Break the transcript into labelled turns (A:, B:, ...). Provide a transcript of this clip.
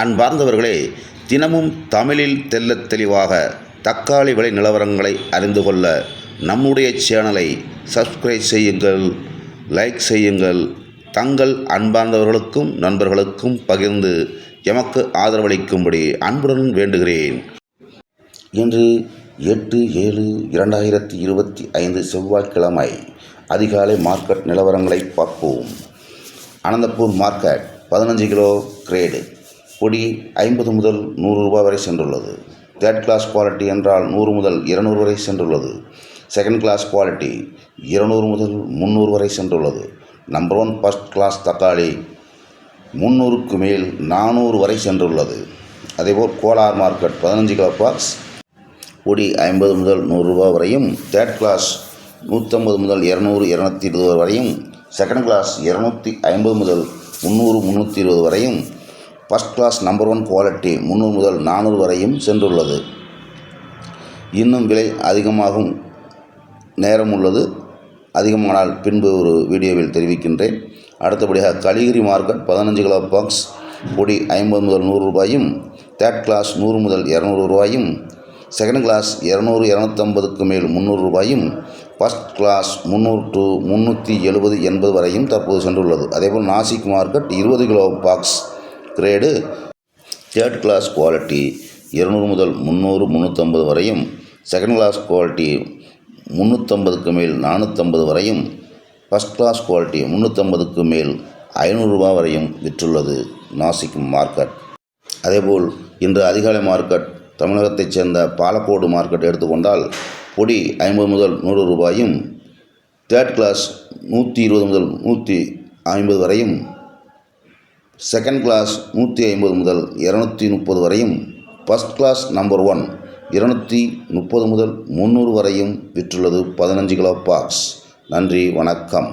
A: அன்பார்ந்தவர்களே தினமும் தமிழில் தெள்ளத் தெளிவாக தக்காளி விலை நிலவரங்களை அறிந்து கொள்ள நம்முடைய சேனலை சப்ஸ்கிரைப் செய்யுங்கள் லைக் செய்யுங்கள். தங்கள் அன்பார்ந்தவர்களுக்கும் நண்பர்களுக்கும் பகிர்ந்து எமக்கு ஆதரவளிக்கும்படி அன்புடன் வேண்டுகிறேன். இன்று எட்டு ஏழு இரண்டாயிரத்தி இருபத்தி ஐந்து செவ்வாய்க்கிழமை அதிகாலை மார்க்கெட் நிலவரங்களை பார்ப்போம். அனந்தப்பூர் மார்க்கெட் பதினஞ்சு கிலோ கிரேடு பொடி ஐம்பது முதல் நூறு ரூபாய் வரை சென்றுள்ளது. தேர்ட் கிளாஸ் குவாலிட்டி என்றால் நூறு முதல் இருநூறு வரை சென்றுள்ளது. செகண்ட் கிளாஸ் குவாலிட்டி இருநூறு முதல் முந்நூறு வரை சென்றுள்ளது. நம்பர் ஒன் ஃபஸ்ட் கிளாஸ் தக்காளி முந்நூறுக்கு மேல் நானூறு வரை சென்றுள்ளது. அதேபோல் கோலார் மார்க்கெட் பதினஞ்சு கிலோ பாக்ஸ் பொடி ஐம்பது முதல் நூறுரூபா வரையும் தேர்ட் கிளாஸ் நூற்றம்பது முதல் இரநூறு இரநூத்தி இருபது வரையும் செகண்ட் கிளாஸ் இரநூத்தி ஐம்பது முதல் முந்நூறு முந்நூற்றி இருபது வரையும் first class number one quality முந்நூறு முதல் நானூறு வரையும் சென்றுள்ளது. இன்னும் விலை அதிகமாகும் நேரம் உள்ளது. அதிகமானால் பின்பு ஒரு வீடியோவில் தெரிவிக்கின்றேன். அடுத்தபடியாக கலிகிரி மார்க்கெட் பதினஞ்சு கிலோ பாக்ஸ் பொடி ஐம்பது முதல் நூறு ரூபாயும் தேர்ட் கிளாஸ் நூறு முதல் இரநூறு ரூபாயும் செகண்ட் கிளாஸ் இரநூறு இரநூத்தம்பதுக்கு மேல் முந்நூறு ரூபாயும் ஃபஸ்ட் கிளாஸ் முந்நூறு டு முந்நூற்றி எழுபது எண்பது வரையும் தற்போது சென்றுள்ளது. அதேபோல் நாசிக் மார்க்கெட் இருபது kilo box grade third class quality இருநூறு முதல் முந்நூறு முந்நூற்றம்பது வரையும் செகண்ட் கிளாஸ் குவாலிட்டி முந்நூற்றம்பதுக்கு மேல் நானூற்றம்பது வரையும் ஃபஸ்ட் கிளாஸ் குவாலிட்டி முந்நூற்றம்பதுக்கு மேல் ஐநூறுரூபா வரையும் விற்றுள்ளது நாசிக் மார்க்கெட். அதேபோல் இன்று அதிகாலை மார்க்கெட் தமிழகத்தைச் சேர்ந்த பாலக்கோடு மார்க்கெட் எடுத்துக்கொண்டால் பொடி ஐம்பது முதல் நூறு ரூபாயும் தேர்ட் கிளாஸ் நூற்றி இருபது முதல் நூற்றி ஐம்பது வரையும் செகண்ட் கிளாஸ் நூற்றி ஐம்பது முதல் இரநூத்தி முப்பது வரையும் ஃபஸ்ட் கிளாஸ் நம்பர் ஒன் இருநூற்றி முப்பது முதல் முந்நூறு வரையும் விற்றுள்ளது பதினஞ்சு கிலோ பாக்ஸ். நன்றி வணக்கம்.